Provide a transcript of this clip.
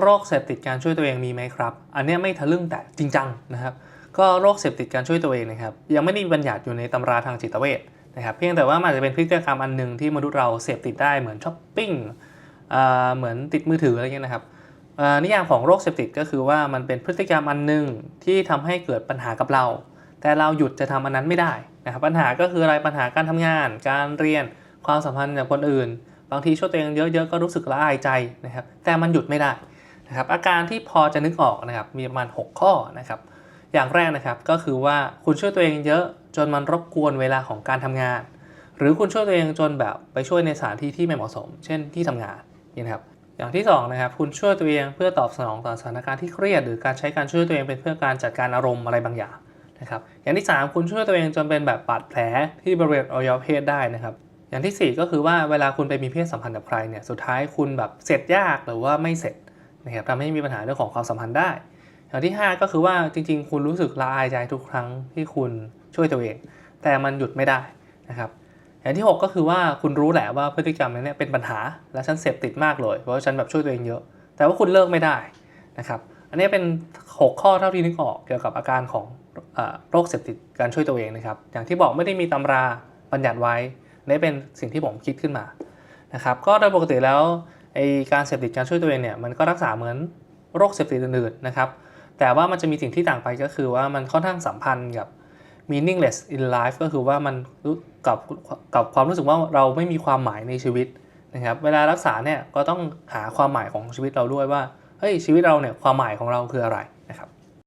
โรคเสพติดการช่วยตัวเองมีไหมครับ อันนี้ไม่ทะลึ่งแต่จริงจังนะครับก็โรคเสพติดการช่วยตัวเองนะครับยังไม่ได้มีบัญญัติอยู่ในตำราทางจิตเวชนะครับเพียงแต่ว่ามันจะเป็นพฤติกรรมอันหนึ่งที่มนุษย์เราเสพติดได้เหมือนช้อปปิ้งเหมือนติดมือถืออะไรเงี้ยนะครับนิยามของโรคเสพติดก็คือว่ามันเป็นพฤติกรรมอันหนึ่งที่ทำให้เกิดปัญหากับเรา แต่เราหยุดจะทำอันนั้นไม่ได้นะครับปัญหาก็คืออะไรปัญหาการทำงาน การเรียนความสัมพันธ์กับคนอื่น บางทีช่วยตัวเองเยอะๆก็รู้สึกละอายใจนะครับแต่มันหยุดไม่ได้ นะครับอาการที่พอจะนึกออกนะครับมีประมาณ 6 ข้อนะครับอย่างแรกนะครับก็คือว่าคุณช่วยตัวเองเยอะจนมันรบกวนเวลาของการทำงาน หรือคุณช่วยตัวเองจนแบบไปช่วยในสถานที่ที่ไม่เหมาะสม เช่นที่ทำงานนี่นะครับอย่างที่สองนะครับคุณช่วยตัวเองเพื่อตอบสนองต่อสถานการณ์ที่เครียด หรือการใช้การช่วยตัวเองเป็นเพื่อการจัดการอารมณ์อะไรบางอย่างนะครับอย่างที่สามคุณช่วยตัวเองจนเป็นแบบบาดแผลที่บริเวณอวัยวะเพศได้นะครับอย่างที่สี่ก็คือว่าเวลาคุณไปมีเพศสัมพันธ์กับใครเนี่ยสุดท้ายคุณแบบเสร็จยากหรือว่าไม่เสร็จ นะครับทำให้มีปัญหาเรื่องของความสัมพันธ์ได้ อย่างที่ 5 ก็คือว่าจริง ๆ คุณรู้สึกละอายใจทุกครั้งที่คุณช่วยตัวเอง แต่มันหยุดไม่ได้นะครับอย่างที่ 6 ก็คือว่าคุณรู้แหละว่าพฤติกรรมนั้เป็นปัญหาและฉันเสพติดมากเลย เพราะฉันแบบช่วยตัวเองเยอะ แต่ว่าคุณเลิกไม่ได้นะครับอันนี้เป็น 6 ข้อเท่าที่นึกออกเกี่ยวกับอาการของอโรคเสพติดการช่วยตัวเองนะครับ อย่างที่บอกไม่ได้มีตำราบัญญัติไว้นี่เป็นสิ่งที่ผมคิดขึ้นมานะครับก็โดยปกติแล้ว ไอการเสพติดการช่วยตัวเองเนี่ยมันก็รักษาเหมือนโรคเสพติดอื่นๆนะครับ แต่ว่ามันจะมีสิ่งที่ต่างไปก็คือว่ามันค่อนข้างสัมพันธ์กับ meaningless in life ก็คือว่ามันกับกับความรู้สึกว่าเราไม่มีความหมายในชีวิตนะครับ เวลารักษาเนี่ยก็ต้องหาความหมายของชีวิตเราด้วยว่า เฮ้ยชีวิตเราเนี่ยความหมายของเราคืออะไรนะครับ